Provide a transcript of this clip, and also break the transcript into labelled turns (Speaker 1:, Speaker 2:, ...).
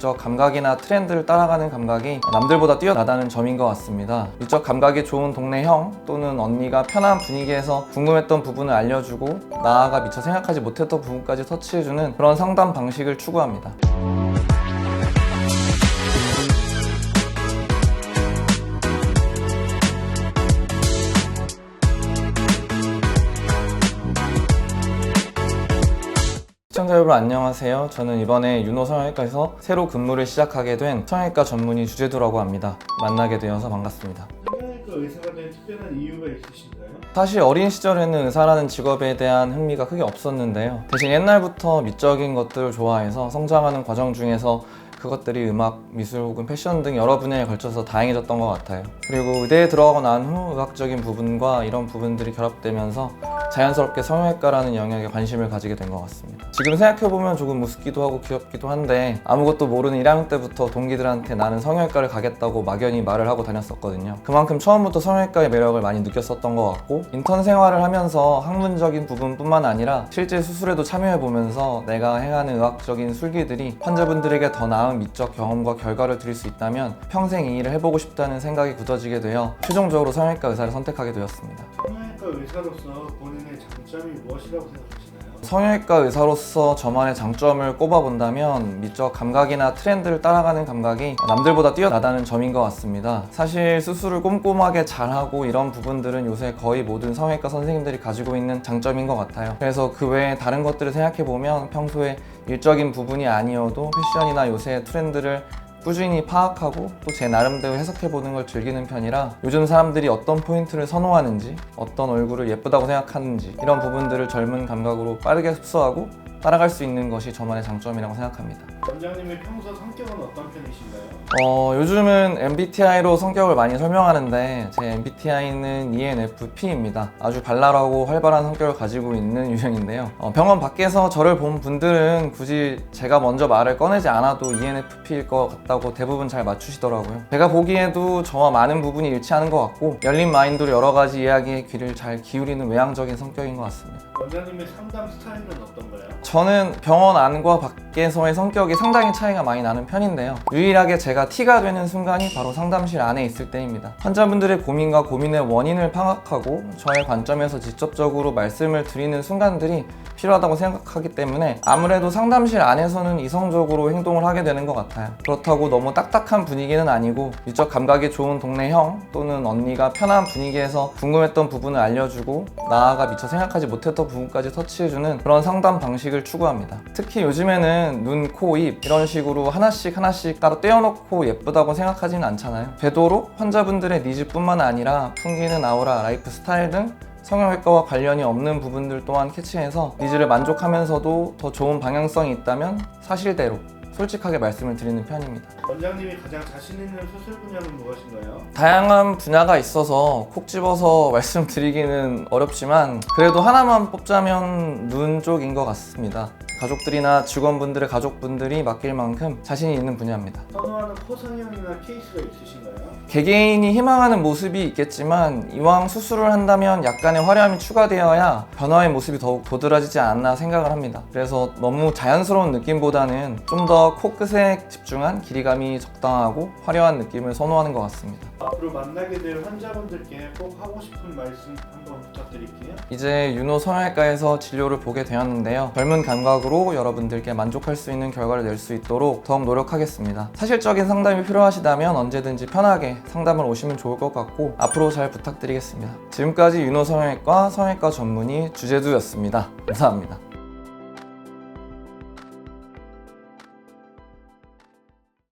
Speaker 1: 미적 감각이나 트렌드를 따라가는 감각이 남들보다 뛰어나다는 점인 것 같습니다. 미적 감각이 좋은 동네 형 또는 언니가 편한 분위기에서 궁금했던 부분을 알려주고 나아가 미처 생각하지 못했던 부분까지 터치해주는 그런 상담 방식을 추구합니다. 시청자 여러분 안녕하세요. 저는 이번에 윤호 성형외과에서 새로 근무를 시작하게 된 성형외과 전문의 주제두라고 합니다. 만나게 되어서 반갑습니다.
Speaker 2: 성형외과 의사가 된 특별한 이유가 있으신가요?
Speaker 1: 사실 어린 시절에는 의사라는 직업에 대한 흥미가 크게 없었는데요. 대신 옛날부터 미적인 것들을 좋아해서 성장하는 과정 중에서 그것들이 음악, 미술 혹은 패션 등 여러 분야에 걸쳐서 다양해졌던 것 같아요. 그리고 의대에 들어가고 난 후 의학적인 부분과 이런 부분들이 결합되면서 자연스럽게 성형외과라는 영역에 관심을 가지게 된 것 같습니다. 지금 생각해보면 조금 우습기도 하고 귀엽기도 한데 아무것도 모르는 1학년 때부터 동기들한테 나는 성형외과를 가겠다고 막연히 말을 하고 다녔었거든요. 그만큼 처음부터 성형외과의 매력을 많이 느꼈었던 것 같고 인턴 생활을 하면서 학문적인 부분뿐만 아니라 실제 수술에도 참여해보면서 내가 행하는 의학적인 술기들이 환자분들에게 더 나은 미적 경험과 결과를 드릴 수 있다면 평생 이 일을 해보고 싶다는 생각이 굳어지게 되어 최종적으로 성형외과 의사를 선택하게 되었습니다.
Speaker 2: 성형외과 의사로서 본인의 장점이 무엇이라고 생각하시나요?
Speaker 1: 성형외과 의사로서 저만의 장점을 꼽아본다면 미적 감각이나 트렌드를 따라가는 감각이 남들보다 뛰어나다는 점인 것 같습니다. 사실 수술을 꼼꼼하게 잘하고 이런 부분들은 요새 거의 모든 성형외과 선생님들이 가지고 있는 장점인 것 같아요. 그래서 그 외에 다른 것들을 생각해보면 평소에 일적인 부분이 아니어도 패션이나 요새 트렌드를 꾸준히 파악하고 또 제 나름대로 해석해보는 걸 즐기는 편이라 요즘 사람들이 어떤 포인트를 선호하는지 어떤 얼굴을 예쁘다고 생각하는지 이런 부분들을 젊은 감각으로 빠르게 흡수하고 따라갈 수 있는 것이 저만의 장점이라고 생각합니다.
Speaker 2: 원장님의 평소 성격은 어떤 편이신가요?
Speaker 1: 어, 요즘은 MBTI로 성격을 많이 설명하는데 제 MBTI는 ENFP입니다. 아주 발랄하고 활발한 성격을 가지고 있는 유형인데요. 어, 병원 밖에서 저를 본 분들은 굳이 제가 먼저 말을 꺼내지 않아도 ENFP일 것 같다고 대부분 잘 맞추시더라고요. 제가 보기에도 저와 많은 부분이 일치하는 것 같고 열린 마인드로 여러 가지 이야기에 귀를 잘 기울이는 외향적인 성격인 것 같습니다.
Speaker 2: 원장님의 상담 스타일은 어떤가요?
Speaker 1: 저는 병원 안과 밖에서의 성격이 상당히 차이가 많이 나는 편인데요. 유일하게 제가 티가 되는 순간이 바로 상담실 안에 있을 때입니다. 환자분들의 고민과 고민의 원인을 파악하고 저의 관점에서 직접적으로 말씀을 드리는 순간들이 필요하다고 생각하기 때문에 아무래도 상담실 안에서는 이성적으로 행동을 하게 되는 것 같아요. 그렇다고 너무 딱딱한 분위기는 아니고 미적 감각이 좋은 동네 형 또는 언니가 편한 분위기에서 궁금했던 부분을 알려주고 나아가 미처 생각하지 못했던 부분까지 터치해주는 그런 상담 방식을 추구합니다. 특히 요즘에는 눈, 코, 입 이런 식으로 하나씩 하나씩 따로 떼어놓고 예쁘다고 생각하지는 않잖아요. 되도록 환자분들의 니즈뿐만 아니라 풍기는 아우라, 라이프 스타일 등 성형외과와 관련이 없는 부분들 또한 캐치해서 니즈를 만족하면서도 더 좋은 방향성이 있다면 사실대로 솔직하게 말씀을 드리는 편입니다.
Speaker 2: 원장님이 가장 자신 있는 수술 분야는 무엇인가요?
Speaker 1: 다양한 분야가 있어서 콕 집어서 말씀드리기는 어렵지만 그래도 하나만 뽑자면 눈 쪽인 것 같습니다. 가족들이나 직원분들의 가족분들이 맡길 만큼 자신이 있는 분야입니다.
Speaker 2: 선호하는 코 성형이나 케이스가 있으신가요?
Speaker 1: 개개인이 희망하는 모습이 있겠지만 이왕 수술을 한다면 약간의 화려함이 추가되어야 변화의 모습이 더욱 도드라지지 않나 생각을 합니다. 그래서 너무 자연스러운 느낌보다는 좀 더 코끝에 집중한 길이감이 적당하고 화려한 느낌을 선호하는 것 같습니다.
Speaker 2: 앞으로 만나게 될 환자분들께 꼭 하고 싶은 말씀 한번 부탁드릴게요.
Speaker 1: 이제 윤호 성형외과에서 진료를 보게 되었는데요. 젊은 감각으로 여러분들께 만족할 수 있는 결과를 낼 수 있도록 더욱 노력하겠습니다. 사실적인 상담이 필요하시다면 언제든지 편하게 상담을 오시면 좋을 것 같고 앞으로 잘 부탁드리겠습니다. 지금까지 윤호 성형외과 성형외과 전문의 주제두였습니다. 감사합니다.